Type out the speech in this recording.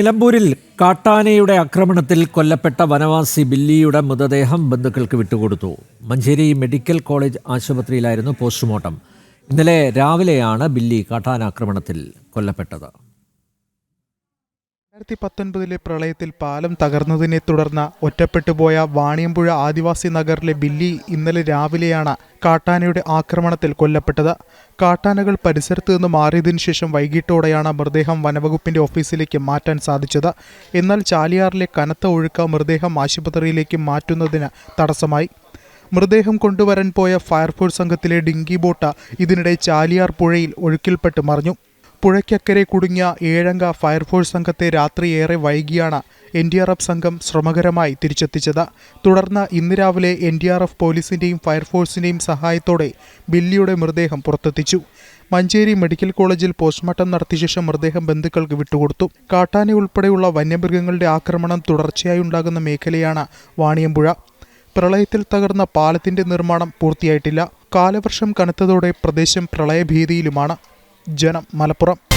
നിലമ്പൂരിൽ കാട്ടാനയുടെ ആക്രമണത്തിൽ കൊല്ലപ്പെട്ട വനവാസി ബില്ലിയുടെ മൃതദേഹം ബന്ധുക്കൾക്ക് വിട്ടുകൊടുത്തു. മഞ്ചേരി മെഡിക്കൽ കോളേജ് ആശുപത്രിയിലായിരുന്നു പോസ്റ്റ്മോർട്ടം. ഇന്നലെ രാവിലെയാണ് ബില്ലി കാട്ടാനാക്രമണത്തിൽ കൊല്ലപ്പെട്ടത്. രണ്ടായിരത്തി പത്തൊൻപതിലെ പ്രളയത്തിൽ പാലം തകർന്നതിനെ തുടർന്ന് ഒറ്റപ്പെട്ടുപോയ വാണിയമ്പുഴ ആദിവാസി നഗറിലെ ബില്ലി ഇന്നലെ രാവിലെയാണ് കാട്ടാനയുടെ ആക്രമണത്തിൽ കൊല്ലപ്പെട്ടത്. കാട്ടാനകൾ പരിസരത്ത് നിന്ന് മാറിയതിനു ശേഷം വൈകിട്ടോടെയാണ് മൃതദേഹം വനവകുപ്പിന്റെ ഓഫീസിലേക്ക് മാറ്റാൻ സാധിച്ചത്. എന്നാൽ ചാലിയാറിലെ കനത്ത ഒഴുക്ക് മൃതദേഹം ആശുപത്രിയിലേക്ക് മാറ്റുന്നതിന് തടസ്സമായി. മൃതദേഹം കൊണ്ടുവരാൻ പോയ ഫയർഫോഴ്സ് സംഘത്തിലെ ഡിങ്കി ബോട്ട് ഇതിനിടെ ചാലിയാർ പുഴയിൽ ഒഴുക്കിൽപ്പെട്ട് മറിഞ്ഞു. പുഴയ്ക്കക്കരെ കുടുങ്ങിയ ഏഴംഗ ഫയർഫോഴ്സ് സംഘത്തെ രാത്രി ഏറെ വൈകിയാണ് എൻ ഡി ആർ എഫ് സംഘം ശ്രമകരമായി തിരിച്ചെത്തിച്ചത്. തുടർന്ന് ഇന്ന് രാവിലെ എൻ ഡി ആർ എഫ് പോലീസിന്റെയും ഫയർഫോഴ്സിന്റെയും സഹായത്തോടെ ബില്ലിയുടെ മൃതദേഹം പുറത്തെത്തിച്ചു. മഞ്ചേരി മെഡിക്കൽ കോളേജിൽ പോസ്റ്റ്മോർട്ടം നടത്തിയ ശേഷം മൃതദേഹം ബന്ധുക്കൾക്ക് വിട്ടുകൊടുത്തു. കാട്ടാന ഉൾപ്പെടെയുള്ള വന്യമൃഗങ്ങളുടെ ആക്രമണം തുടർച്ചയായി ഉണ്ടാകുന്ന മേഖലയാണ് വാണിയമ്പുഴ. പ്രളയത്തിൽ തകർന്ന പാലത്തിന്റെ നിർമ്മാണം പൂർത്തിയായിട്ടില്ല. കാലവർഷം കനത്തതോടെ പ്രദേശം പ്രളയഭീതിയിലുമാണ്. ജനം മലപ്പുറം